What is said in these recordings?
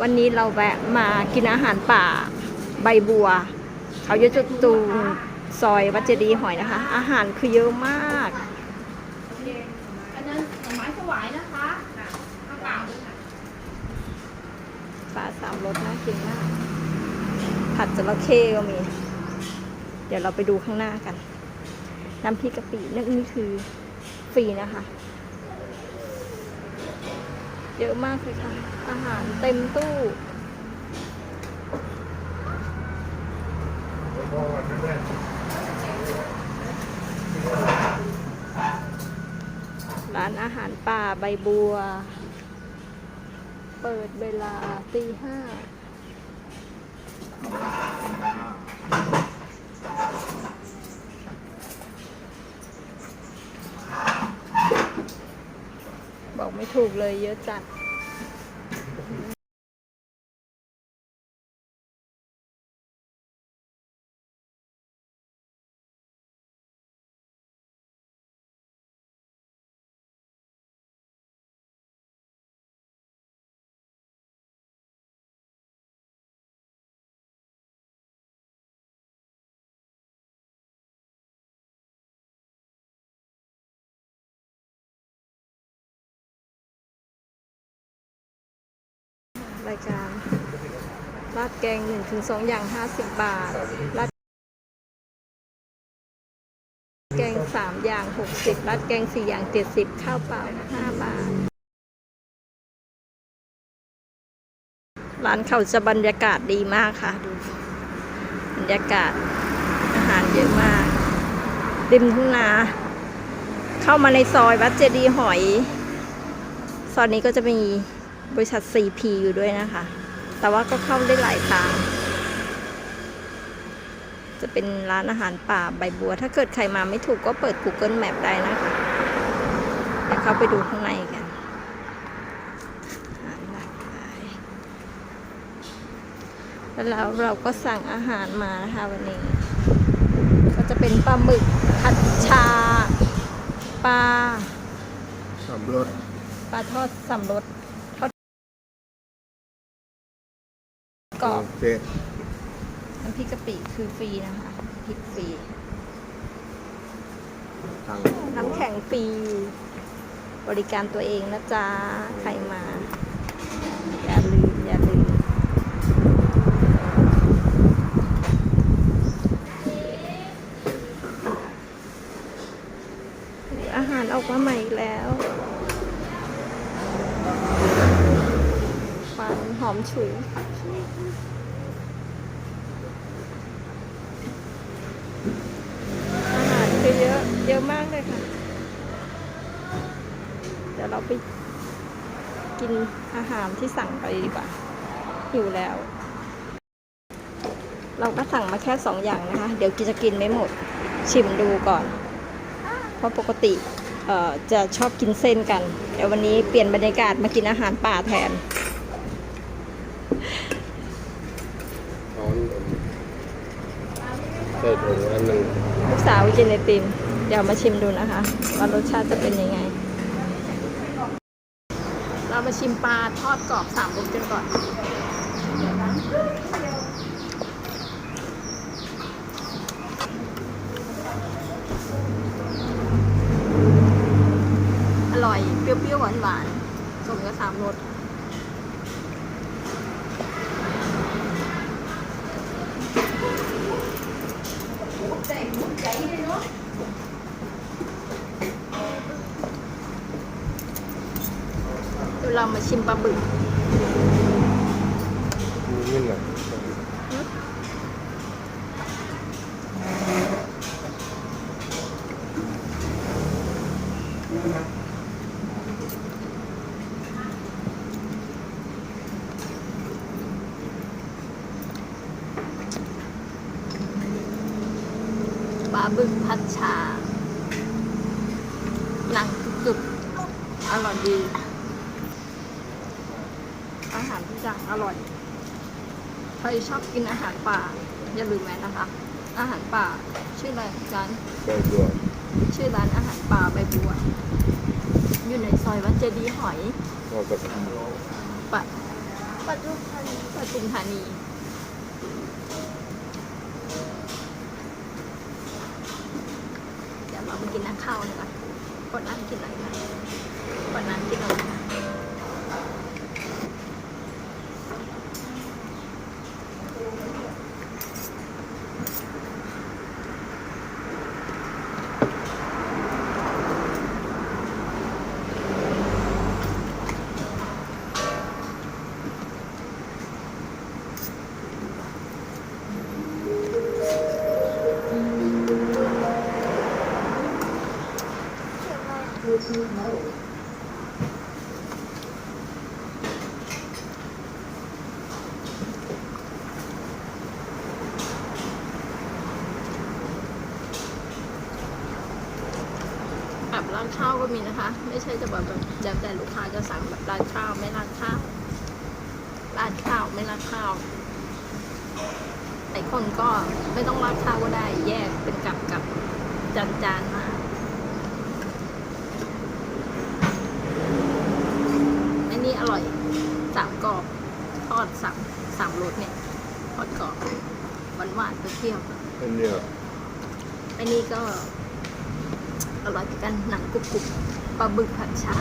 วันนี้เราแวะมากินอาหารป่าใบบัว เขายศตูงซอยวัดเจดีย์หอยนะคะ อาหารคือเยอะมาก อันนั้นหน่อไม้ถวายนะคะข้าวเปล่าด้วยค่ะปลาสามรสน่ากินมาก ผัดจระเข้ก็มี เดี๋ยวเราไปดูข้างหน้ากัน น้ำพริกกะปินั่นนี่คือฟรีนะคะ เยอะมากเลยค่ะ อาหารเต็มตู้ร้านอาหารป่าใบบัว เปิดเวลาตีห้า บอกไม่ถูกเลยเยอะจัด รายการราดแกงหนึ่งถึงสองอย่างห้าสิบบาทราดแกงสามอย่างหกสิบราดแกงสี่อย่างเจ็ดสิบข้าวเปล่าห้าบาท ร้านเขาจะบรรยากาศดีมากค่ะ ดู บรรยากาศอาหารเยอะมาก ริมทุ่งนา เข้ามาในซอยวัดเจดีย์หอย ซอยนี้ก็จะมี บริษัท CP อยู่ด้วยนะคะ แต่ว่าก็เข้าได้หลายทางจะเป็นร้านอาหารป่าใบบัว ถ้าเกิดใครมาไม่ถูกก็เปิด Google Map ได้นะคะเดี๋ยวเข้าไปดูข้างในกันอาหารหลากหลายแล้วเราก็สั่งอาหารมานะคะวันนี้ ก็จะเป็นปลาหมึกผัดชาปลาสามรสปลาทอดสำรส กรอบโอเคน้ำพริกกะปิคือฟรีนะคะพริกฟรีทาง น้ำแข็งฟรี บริการตัวเองนะจ๊ะ ใครมา อย่าลืม อย่าลืม อาหารออกมาใหม่อีกแล้วควันห อมฉุย อาหารคือเยอะ เยอะมากเลยค่ะ เดี๋ยวเราไปกินอาหารที่สั่งไปดีกว่า หิวแล้ว เราก็สั่งมาแค่สองอย่างนะคะ เดี๋ยวกินจะกินไม่หมด ชิมดูก่อน เพราะปกติเอ่อจะชอบกินเส้นกันเดี๋ยววันนี้เปลี่ยนบรรยากาศมากินอาหารป่าแทน ช้อนใส่ถุงอันหนึ่งลูกสาวกินไอติม เดี๋ยวมาชิมดูนะคะว่ารสชาติจะเป็นยังไง เรามาชิมปลาทอดกรอบสามรสกันก่อนอร่อย เปรี้ยวๆหวานๆสมกับสามรส เรามาชิมปลาบึกมีนิดหน่อยปลาบึกผัดชาหนังกรึบอร่อยดี อาหารทุกอย่างอ ร่อย ใครชอบกินอาหารป่า อย่าลืมแวะนะคะ อาหารป่า ชื่ออะไรร้านใบบัวชื่อร้านอาหารป่าใบบัว อยู่ในซอยวัดเจดีย์หอยก็กับปะปัจจุบันปทุมธานีเดี๋ยวเราไปกินน้ำข้าวดีกว่อนกดน้ำกินอะไรนะกดน้ำกินอะไร แบบร้านข้าวก็มีนะคะ ไม่ใช่จะแบบแบบเดี๋ยวแต่ลูกค้าจะสั่งแบบร้านข้าวไม่ร้านข้าวร้านข้าวไม่ร้านข้าวไอ้คนก็ไม่ต้องราดข้าวก็ได้แยกเป็นกับกับจานจานมาอันนี้อร่อย สามกรอบทอดสามสามรสเนี่ยทอดกรอบหวานหวานๆเปรี้ยวๆอันเนี้ยอันนี้ก็อร่อยเหมือนกันหนังกรุบกรุบปลาบึกผัดชา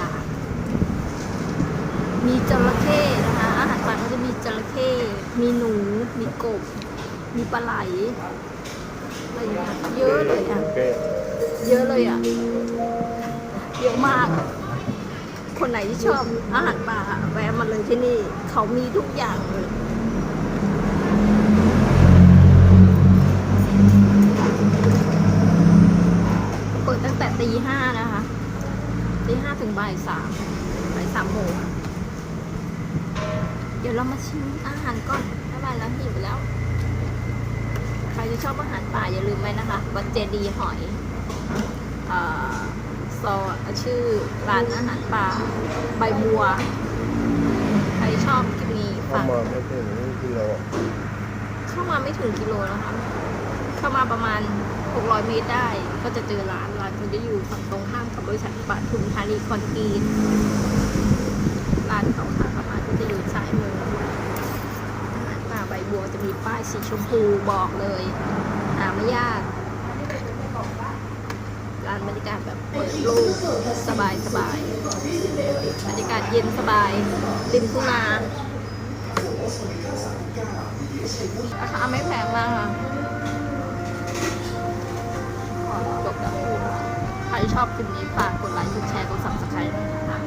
มีจระเข้นะคะอาหารป่าก็จะมีจระเข้มีหนู มีกบ มีปลาไหลอะไรอย่างเงี้ยเยอะเลยอะแก้เยอะเลยอะ เยอะมาก คนไหนที่ชอบอาหารป่าแวะมาเลยที่นี่ เขามีทุกอย่างเลยเปิดตั้งแต่ตีห้านะคะตีห้าถึงบ่ายสามบ่ายสามโมงเดี๋ยวเรามาชิมอาหารก่อนถ้าบ่ายแล้วหิวแล้ว ใครที่ชอบอาหารป่าอย่าลืมไว้นะคะวัดเจดีหอย เอ่อ ซอชื่อร้านอาหารป่าใบบัว ใครชอบคลิปนี้เข้าฝากมาไม่ถึงกิโลเข้ามาไม่ถึงกิโลนะคะ เข้ามาประมาณ 600 เมตรได้ ก็จะเจอร้านร้านเขาจะอยู่ฝั่งตรงข้ามกับบริษัทปทุมธานีคอนกรีตร้านเขาค่ะประมาณก็จะอยู่ซ้ายมืออาหารป่าใบบัวจะมีป้ายสีชมพูบอกเลยหาไม่ยากร้านบรรยากาศแบบเปิดโล่งสบายสบายบรรยากาศเย็นสบายริมทุ่งนาราคาไม่แพงมากค่ะขอจบแล้วใครชอบคลิปนี้ฝากกดไลค์กดแชร์กด subscribe นะคะ